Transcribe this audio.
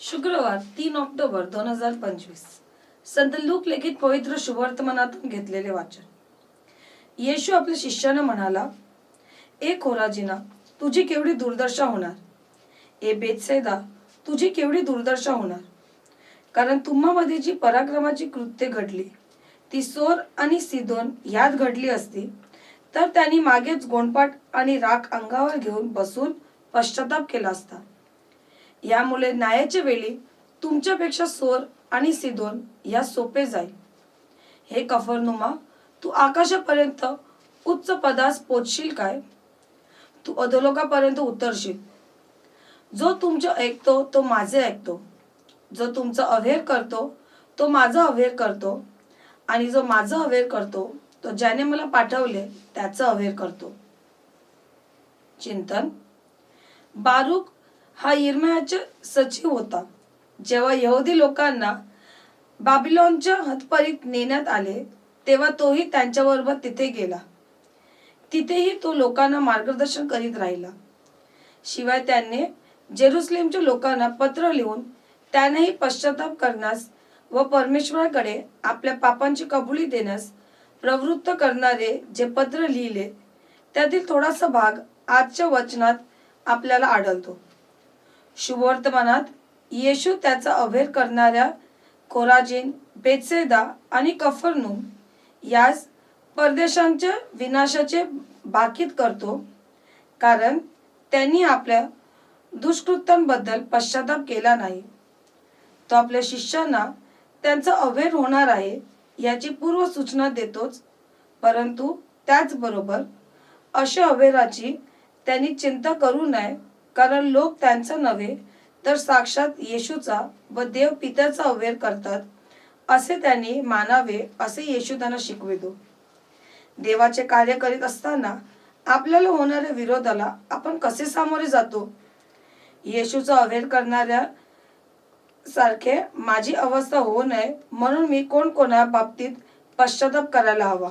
शुक्रवार तीन ऑक्टोबर दोन हजार पंचवीस. संत लूक लेखित पवित्र शुभवर्तमानातून घेतलेले वाचन. येशू आपल्या शिष्यानं म्हणाला ए खोराजीना तुझी केवढी दुर्दशा होणार? ए बेतसेदा तुझी केवढी दुर्दशा होणार? कारण तुम्हामध्ये जी पराक्रमाची कृत्ये घडली. ती सोर आणि सिदोन यात घडली असती तर त्यांनी मागेच गोंडपाट आणि राख अंगावर घेऊन बसून पश्चाताप केला असता. यामुळे न्यायाच्या वेळी तुमच्यापेक्षा सोर आणि सिदोन या सोपे जाईल. हे कफरनुमा तू आकाशापर्यंत उच्च पदास पोचशील काय? तू अधोलोकापर्यंत उतरशील. जो तुमचं ऐकतो तो माझे ऐकतो. जो तुमचा अवेअर करतो तो माझा अवेअर करतो. आणि जो माझा अवेअर करतो तो ज्याने मला पाठवले त्याचा अवेअर करतो. चिंतन. बारूक हा इर्मयाचा सचिव होता. जेव्हा यहुदी लोकांना बाबिलॉनच्या हतपरीत नेण्यात आले तेव्हा तोही त्यांच्याबरोबर तिथे गेला. तिथेही तो लोकांना मार्गदर्शन करीत राहिला. शिवाय त्याने जेरुसलेमच्या लोकांना पत्र लिहून त्यांनाही पश्चाताप करण्यास व परमेश्वराकडे आपल्या पापांची कबुली देण्यास प्रवृत्त करणारे जे पत्र लिहिले त्यातील थोडासा भाग आजच्या वचनात आपल्याला आढळतो. शुभवर्तमानात येशू त्याचा अभेर करणाऱ्या कोराजिन बेत्सेदा आणि कफरनूम यास परदेशांच्या विनाशाचे बाकीत करतो कारण त्यांनी आपल्या दुष्कृत्यांबद्दल पश्चाताप केला नाही. तो आपल्या शिष्यांना त्यांचा अवेर होणार आहे याची पूर्व सूचना देतोच परंतु त्याचबरोबर अशा अवेराची त्यांनी चिंता करू नये कारण लोक त्यांचा नव्हे तर साक्षात येशूचा व देव पित्याचा अवेर करतात असे त्यांनी मानावे असे येशू त्यांना शिकवितो. देवाचे कार्य करीत असताना आपल्याला होणाऱ्या विरोधाला आपण कसे सामोरे जातो? येशूचा अवेर करणाऱ्या सारखे माझी अवस्था होऊ नये म्हणून मी कोण कोणा बाबतीत पश्चाताप करायला हवा?